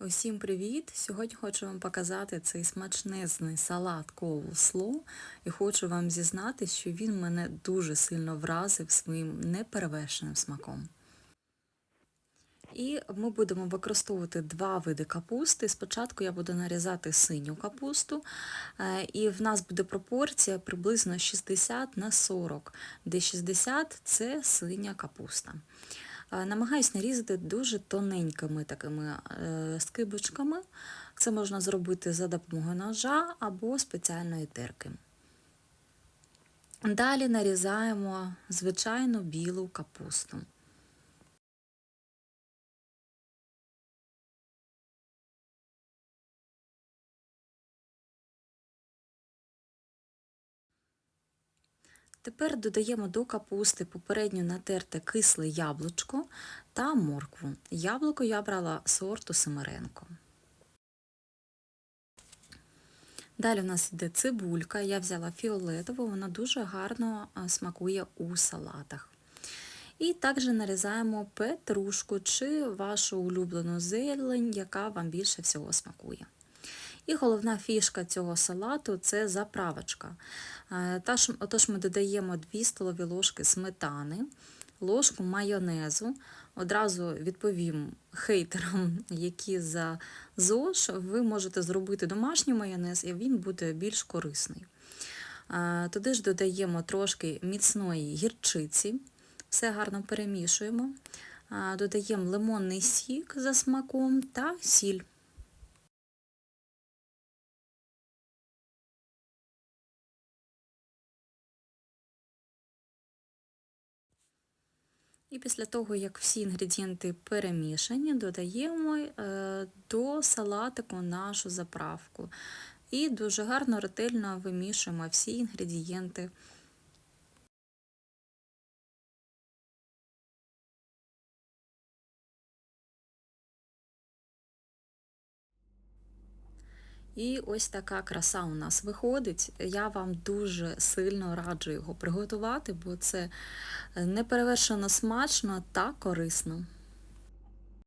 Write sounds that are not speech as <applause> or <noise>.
Усім привіт! Сьогодні хочу вам показати цей смачнезний салат коулслоу і хочу вам зізнати, що він мене дуже сильно вразив своїм неперевершеним смаком. І ми будемо використовувати два види капусти. Спочатку я буду нарізати синю капусту, е, і в нас буде пропорція приблизно 60 на 40, де 60 це синя капуста. Е, Намагаюсь нарізати дуже тоненькими такими е, скибочками. Це можна зробити за допомогою ножа або спеціальної терки. Далі нарізаємо звичайну білу капусту. Тепер додаємо до капусти попередньо натерте кисле яблучко та моркву. Яблуко я брала сорту Семеренко. Далі у нас йде цибулька, я взяла фіолетову, вона дуже гарно смакує у салатах. І також нарізаємо петрушку чи вашу улюблену зелень, яка вам більше всього смакує. І головна фішка цього салату це заправочка. Отож ми додаємо 2 столові ложки сметани, ложку майонезу. Одразу відповім хейтерам, <laughs> які за ЗОЖ, ви можете зробити домашній майонез, і він буде більш корисний. Туди ж додаємо трошки міцної гірчиці, все гарно перемішуємо, додаємо лимонний сік за смаком та сіль. І після того, як всі інгредієнти перемішані, додаємо е, до салатику нашу заправку. І дуже гарно ретельно вимішуємо всі інгредієнти. І ось така краса у нас виходить. Я вам дуже сильно раджу його приготувати, бо це неперевершено смачно та корисно.